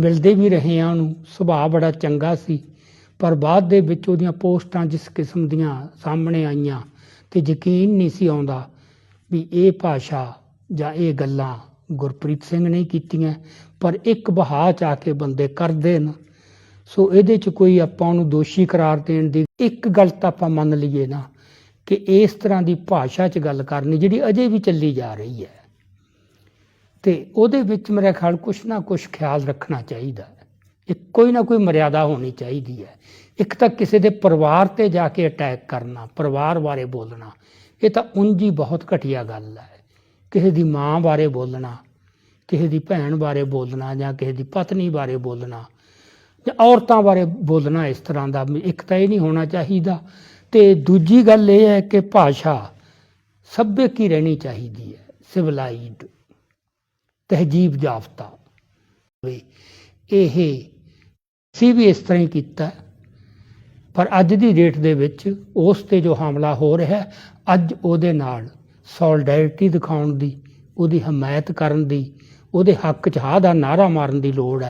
ਮਿਲਦੇ ਵੀ ਰਹੇ ਆ ਉਹਨੂੰ, ਸੁਭਾਅ ਬੜਾ ਚੰਗਾ ਸੀ। ਪਰ ਬਾਅਦ ਦੇ ਵਿੱਚ ਉਹਦੀਆਂ ਪੋਸਟਾਂ ਜਿਸ ਕਿਸਮ ਦੀਆਂ ਸਾਹਮਣੇ ਆਈਆਂ ਤੇ ਯਕੀਨ ਨਹੀਂ ਸੀ ਆਉਂਦਾ ਵੀ ਇਹ ਭਾਸ਼ਾ ਜਾਂ ਇਹ ਗੱਲਾਂ ਗੁਰਪ੍ਰੀਤ ਸਿੰਘ ਨੇ ਕੀਤੀਆਂ, ਪਰ ਇੱਕ ਬਹਾ ਚ ਆ ਕੇ ਬੰਦੇ ਕਰਦੇ ਨੇ ਸੋ ਇਹਦੇ ਚ ਕੋਈ ਆਪਾਂ ਉਹਨੂੰ ਦੋਸ਼ੀ ਕਰਾਰ ਦੇਣ ਦੀ ਇੱਕ ਗੱਲ ਤਾਂ ਆਪਾਂ ਮੰਨ ਲਈਏ ਨਾ ਕਿ ਇਸ ਤਰ੍ਹਾਂ ਦੀ ਭਾਸ਼ਾ 'ਚ ਗੱਲ ਕਰਨੀ ਜਿਹੜੀ ਅਜੇ ਵੀ ਚੱਲੀ ਜਾ ਰਹੀ ਹੈ। ਤੇ ਉਹਦੇ ਵਿੱਚ ਮੇਰੇ ਖਿਆਲ ਕੁਛ ਨਾ ਕੁਛ ਖਿਆਲ ਰੱਖਣਾ ਚਾਹੀਦਾ ਹੈ। ਇੱਕ ਕੋਈ ਨਾ ਕੋਈ ਮਰਿਆਦਾ ਹੋਣੀ ਚਾਹੀਦੀ ਹੈ। ਇੱਕ ਤਾਂ ਕਿਸੇ ਦੇ ਪਰਿਵਾਰ ਤੇ ਜਾ ਕੇ ਅਟੈਕ ਕਰਨਾ, ਪਰਿਵਾਰ ਬਾਰੇ ਬੋਲਣਾ, ਇਹ ਤਾਂ ਉਂਝ ਹੀ ਬਹੁਤ ਘਟੀਆ ਗੱਲ ਹੈ। ਕਿਸੇ ਦੀ ਮਾਂ ਬਾਰੇ ਬੋਲਣਾ, ਕਿਸੇ ਦੀ ਭੈਣ ਬਾਰੇ ਬੋਲਣਾ ਜਾਂ ਕਿਸੇ ਦੀ ਪਤਨੀ ਬਾਰੇ ਬੋਲਣਾ ਜਾਂ ਔਰਤਾਂ ਬਾਰੇ ਬੋਲਣਾ ਇਸ ਤਰ੍ਹਾਂ ਦਾ ਇੱਕ ਤਾਂ ਇਹ ਨਹੀਂ ਹੋਣਾ ਚਾਹੀਦਾ। ਤੇ ਦੂਜੀ ਗੱਲ ਇਹ ਹੈ ਕਿ ਭਾਸ਼ਾ ਸੱਭਿਅਕ ਹੀ ਰਹਿਣੀ ਚਾਹੀਦੀ ਹੈ ਸਿਵਲਾਈਜ਼ਡ ਤਹਿਜੀਬ ਜਾਫਤਾ ਹੋਵੇ ਇਹ ਸੀ ਵੀ ਇਸ ਤਰ੍ਹਾਂ ਹੀ ਕੀਤਾ ਪਰ ਅੱਜ ਦੀ ਡੇਟ ਦੇ ਵਿੱਚ ਉਸ ਤੇ ਜੋ ਹਮਲਾ ਹੋ ਰਿਹਾ ਅੱਜ ਉਹਦੇ ਨਾਲ ਸੋਲਡੈਰਿਟੀ ਦਿਖਾਉਣ ਦੀ, ਉਹਦੀ ਹਮਾਇਤ ਕਰਨ ਦੀ, ਉਹਦੇ ਹੱਕ 'ਚ ਹਾਂ ਦਾ ਨਾਰਾ ਮਾਰਨ ਦੀ ਲੋੜ ਹੈ।